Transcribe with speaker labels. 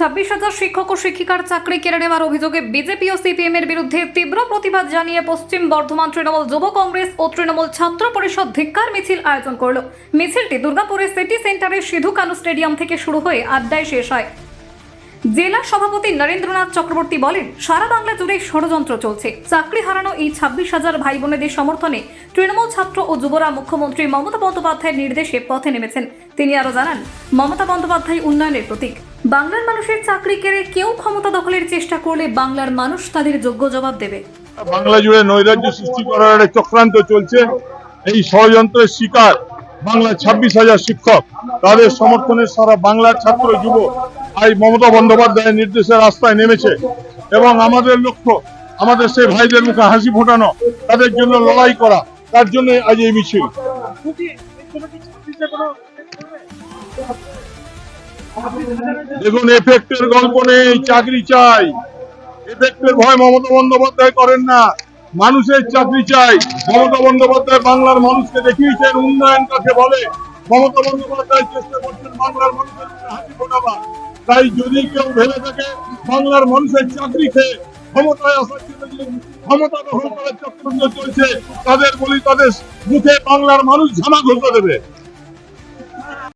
Speaker 1: ছাব্বিশ হাজার শিক্ষক ও শিক্ষিকার চাকরি কেড়ে নেওয়ার অভিযোগে বিজেপি ও সিপিএম এর বিরুদ্ধে তীব্র প্রতিবাদ জানিয়ে পশ্চিম বর্ধমান তৃণমূল যুব কংগ্রেস ও তৃণমূল ছাত্র পরিষদ ধিক্কার মিছিল আয়োজন করল। মিছিলটি দুর্গাপুরের সিটি সেন্টারের সিধু কানু স্টেডিয়াম থেকে শুরু হয়ে আড্ডায় শেষ হয়। জেলা সভাপতি নরেন্দ্রনাথ চক্রবর্তী বলেন, সারা বাংলা জুড়ে ষড়যন্ত্র চলছে। চাকরি হারানো এই ছাব্বিশ হাজার ভাই বোনেদের সমর্থনে তৃণমূল ছাত্র ও যুবরা মুখ্যমন্ত্রী মমতা বন্দ্যোপাধ্যায়ের নির্দেশে পথে নেমেছেন। তিনি আরও জানান, মমতা বন্দ্যোপাধ্যায় উন্নয়নের প্রতীক। বাংলার মানুষের চাকরি কেড়ে কেউ ক্ষমতা দখলের চেষ্টা করলে বাংলার মানুষ তাদের যোগ্য জবাব দেবে।
Speaker 2: বাংলা জুড়ে নৈরাজ্য সৃষ্টি করার একটা চক্রান্ত চলছে। এই ষড়যন্ত্রের শিকার বাংলা ছাব্বিশ হাজার শিক্ষক। তাদের সমর্থনে সারা বাংলার ছাত্র যুব আজ মমতা বন্দ্যোপাধ্যায়ের নির্দেশে রাস্তায় নেমেছে। এবং আমাদের লক্ষ্য, আমাদের সেই ভাইদের মুখে হাসি ফোটানো, তাদের জন্য লড়াই করা, তার জন্য আজ এই মিছিল। দেখুন, এফেক্টের গল্প নেই, চাকরি চাই। এফেক্টের ভয় মমতা বন্দ্যোপাধ্যায় করেন না। মানুষের চাকরি চাই। মমতা বন্দ্যোপাধ্যায় বাংলার মানুষকে দেখিয়েছেন, উন্নয়ন কাকে বলে? মমতা বন্দ্যোপাধ্যায় চেষ্টা করছেন বাংলার মানুষের হাসি ফোটাবার। তাই যদি কেউ ভেবে থাকে, বাংলার মানুষের চাকরি খেয়ে ক্ষমতায় আসার জন্য ক্ষমতা দখল করার চক্রান্ত চলছে, তাদের বলি তাদের মুখে বাংলার মানুষ ঝামা ঘষে দেবে।